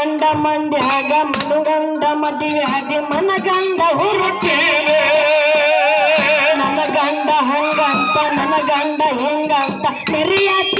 ಗಂಡ ಮಂದ್ಯಾಗ ಮನುಗಂಡ ಮದುವೆಯಾಗಿ ಮನಗಂಡ ಹುರುತ್ತೇವೆ. ನನ್ನ ಗಂಡ ಹಂಗಂತ ನನ್ನ ಗಂಡ ಹೆಂಗಂತ ಮರಿಯಾತಿ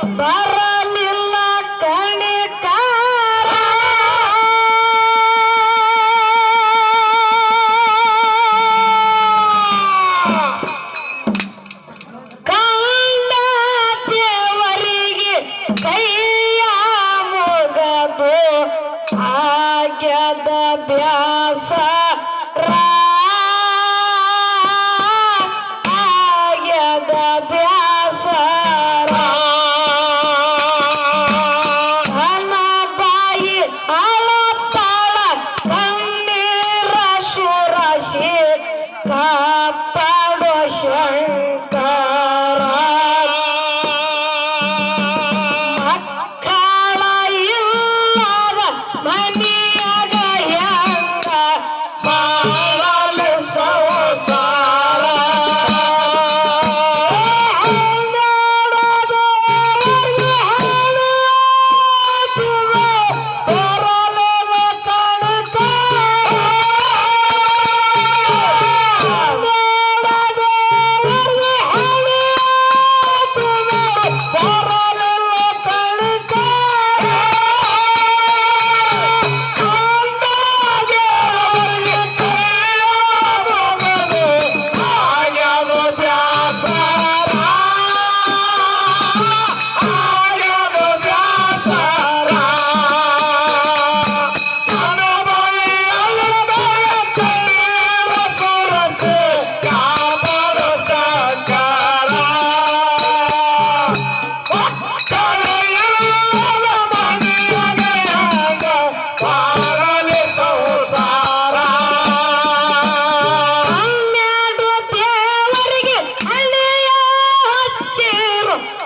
Para!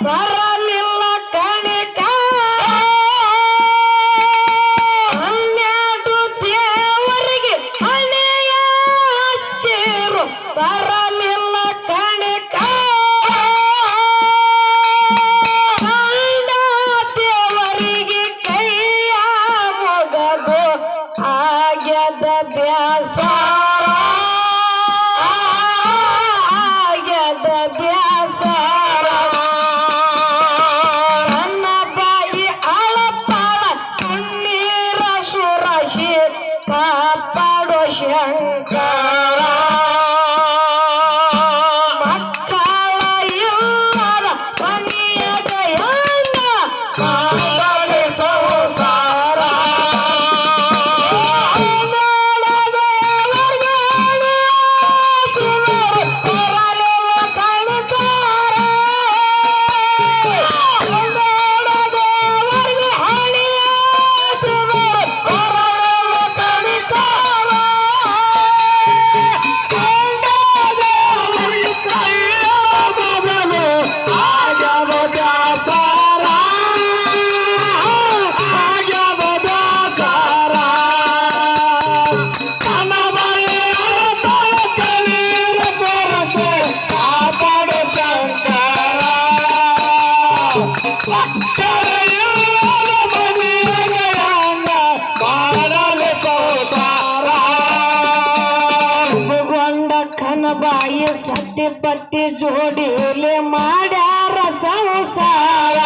ಬರಲಿಲ್ಲ ಕಣಕ ಹನ್ನೆರಡು ದೇವರಿಗೆ ಹಣೆಯ ಚೇರು ಬರಲಿಲ್ಲ ಕಣಕ ಅಂದ ದೇವರಿಗೆ ಕೈಯ ಮೊಗದು ಆಗ್ಯದ ಬ್ಯಾಸ. ಸತ್ತಿ ಪಟ್ಟಿ ಜೋಡಿಲಿ ಮಾಡ್ಯಾರ ಸಂಸಾರ.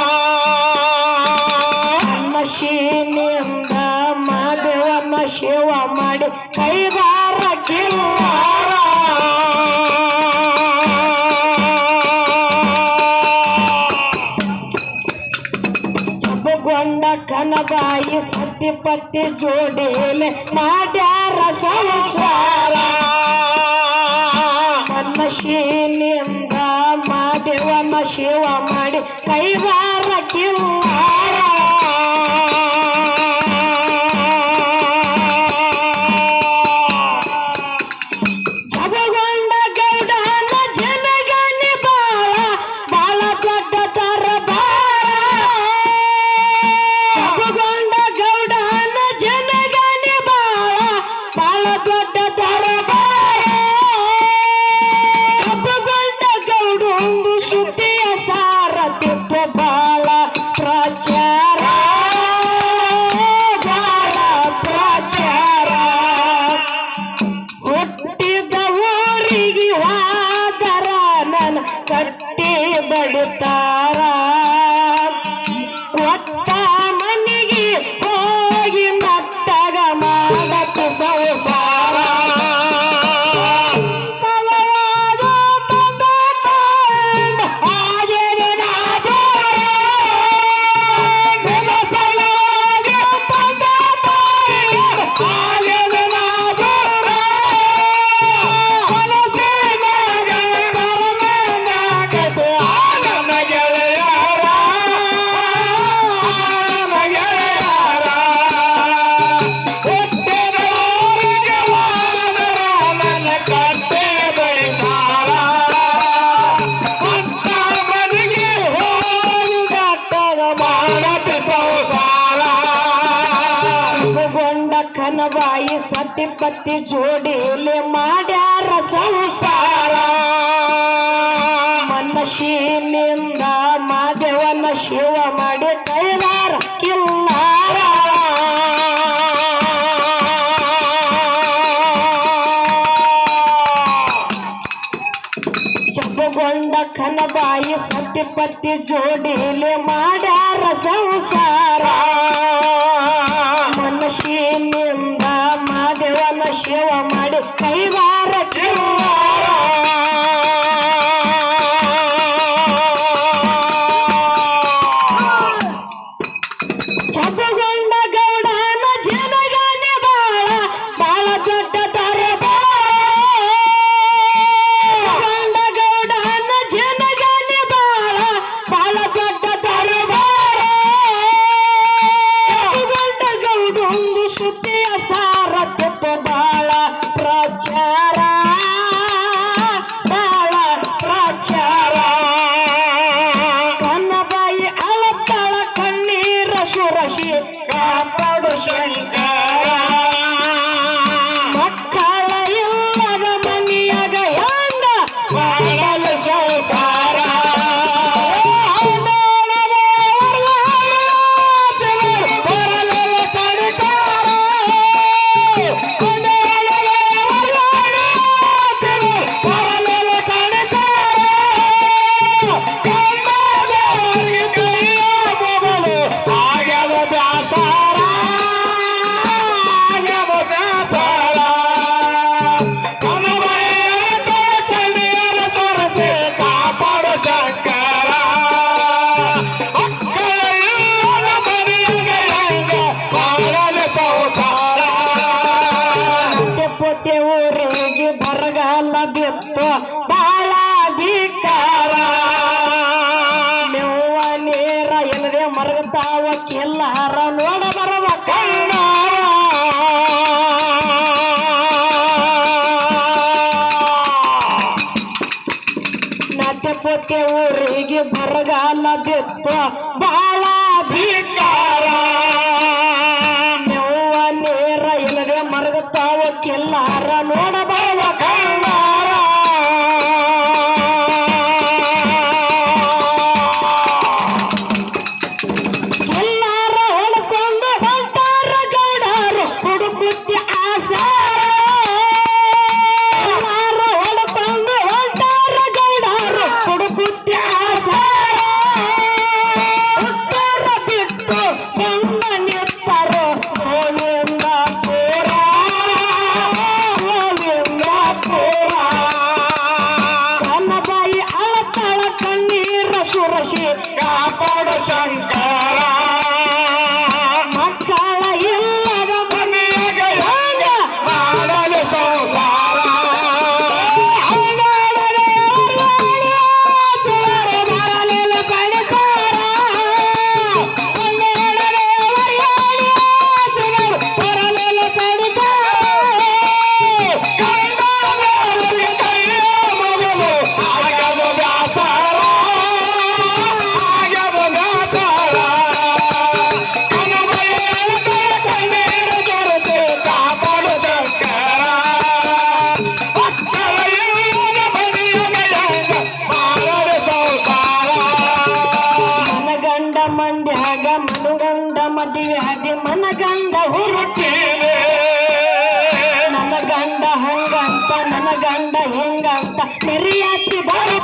ಮಶೀನಿಂದ ಮಾದೇವನ ಶಿವ ಮಾಡಿ ಕೈಗಾರ ಕಿಲ್ಲಾರ. ಜಬ್ಬಗೊಂಡ ಕನಬಾಯಿ ಸಟ್ಟಿ ಪಟ್ಟಿ ಜೋಡಿಲೆ ಮಾಡ್ಯಾರ ಸಂಸಾರ. ಶಿವ ಮಾಡಿ ಕೈಗಾರ ಕನಬಾಯಿ ಸತಿ ಪತ್ತಿ ಜೋಡಿಲಿ ಮಾಡ್ಯಾರ ಸಂಸಾರ. ಮನಶಿನಿಂದ ಮಾದೇವನ ಶಿವ ಮಾಡಿ ಕೈಲಾರ ಕಿಲ್ಲಾರ. ಜಬ್ಬಗೊಂಡ ಕನಬಾಯಿ ಸತಿ ಪತ್ತಿ ಜೋಡಿಲಿ ಮಾಡ್ಯಾರ ಸಂಸಾರ. ಮಾಡಿ aplauda Xangara. ಬಿತ್ತು ಬಾಳ ಬಿಕಾರ ನೆವ್ವ ನೀರ ಎಲ್ಲದೆ ಮರಗತಾವ ಕೆಲ್ಲಾರ ನೋಡ ಬರದ ಕಣ್ಣಾರ ನಟ್ಟೆ ಪೊಟ್ಟೆ ಊರಿಗೆ ಬರಗಾಲ ಬಿತ್ತು ಬಾಳ ಬಿಕಾರ ನೆವ್ವ ನೀರ ಇಲ್ಲದೆ ಮರಗತಾವ ಕೆಲ್ಲಾರ ಕಣ್ಣಾರ ಗಾದಿ ಮನಗಂಡ ಹುರುಟೀಲೆ ನನ್ನ ಗಂಡ ಹಂಗಂತ ನನ್ನ ಗಂಡ ಹಿಂಗಂತ ಮೆರಿಯಾತಿ ಬರುತ್ತೇನೆ